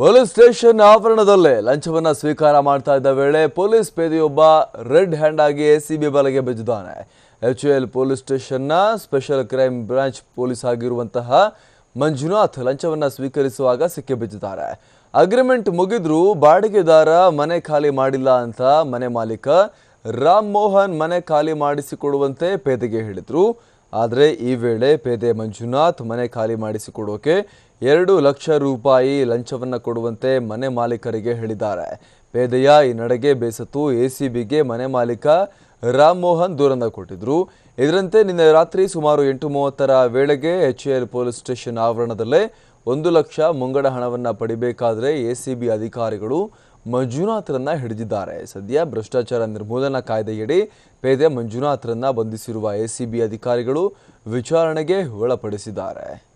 Police station ಆವರಣದಲ್ಲೇ ಲಂಚವನ್ನು ಸ್ವೀಕಾರ ಮಾಡ್ತಾ ಇದ್ದ ವೇಳೆ ಪೊಲೀಸ್ ಪೇದೆಯೊಬ್ಬ ರೆಡ್ ಹ್ಯಾಂಡ್ ಆಗಿ ಸಿಬಿ ಬಲೆಗೆ ಬಿದ್ದಿದ್ದಾನೆ. ಎಚ್ ಎಲ್ ಪೊಲೀಸ್ ಸ್ಟೇಷನ್ನ ಸ್ಪೆಷಲ್ ಕ್ರೈಮ್ ಬ್ರಾಂಚ್ ಪೊಲೀಸ್ ಆಗಿರುವಂತಹ ಮಂಜುನಾಥ್ ಲಂಚವನ್ನು ಸ್ವೀಕರಿಸುವಾಗ ಸಿಕ್ಕಿ ಬಿದ್ದಿದ್ದಾರೆ. ಅಗ್ರಿಮೆಂಟ್ ಮುಗಿದ್ರೂ ಬಾಡಿಗೆದಾರ ಮನೆ ಖಾಲಿ ಮಾಡಿಲ್ಲ ಅಂತ ಮನೆ ಮಾಲೀಕ ರಾಮ್ ಮೋಹನ್ ಮನೆ ಖಾಲಿ ಮಾಡಿಸಿಕೊಡುವಂತೆ ಪೇದೆಗೆ ಹೇಳಿದ್ರು. ಆದರೆ ಈ ವೇಳೆ ಪೇದೆ ಮಂಜುನಾಥ್ ಮನೆ ಖಾಲಿ ಮಾಡಿಸಿಕೊಡೋಕೆ ಎರಡು ಲಕ್ಷ ರೂಪಾಯಿ ಲಂಚವನ್ನು ಕೊಡುವಂತೆ ಮನೆ ಮಾಲೀಕರಿಗೆ ಹೇಳಿದ್ದಾರೆ. ಪೇದೆಯ ಈ ನಡೆಗೆ ಬೇಸತ್ತು ಎಸಿಬಿಗೆ ಮನೆ ಮಾಲೀಕ ರಾಮ್ ಮೋಹನ್ ದೂರನ್ನ ಕೊಟ್ಟಿದ್ರು. ಇದರಂತೆ ನಿನ್ನೆ ರಾತ್ರಿ ಸುಮಾರು ಎಂಟು ಮೂವತ್ತರ ವೇಳೆಗೆ ಎಚ್ ಎಲ್ ಪೊಲೀಸ್ ಸ್ಟೇಷನ್ ಆವರಣದಲ್ಲೇ ಒಂದು ಲಕ್ಷ ಮುಂಗಡ ಹಣವನ್ನು ಪಡಿಬೇಕಾದರೆ ಎಸಿಬಿ ಅಧಿಕಾರಿಗಳು ಮಂಜುನಾಥ್ರನ್ನ ಹಿಡಿದಿದ್ದಾರೆ. ಸದ್ಯ ಭ್ರಷ್ಟಾಚಾರ ನಿರ್ಮೂಲನಾ ಕಾಯ್ದೆಯಡಿ ಪೇದೆ ಮಂಜುನಾಥ್ರನ್ನ ಬಂಧಿಸಿರುವ ಎಸಿಬಿ ಅಧಿಕಾರಿಗಳು ವಿಚಾರಣೆಗೆ ಒಳಪಡಿಸಿದ್ದಾರೆ.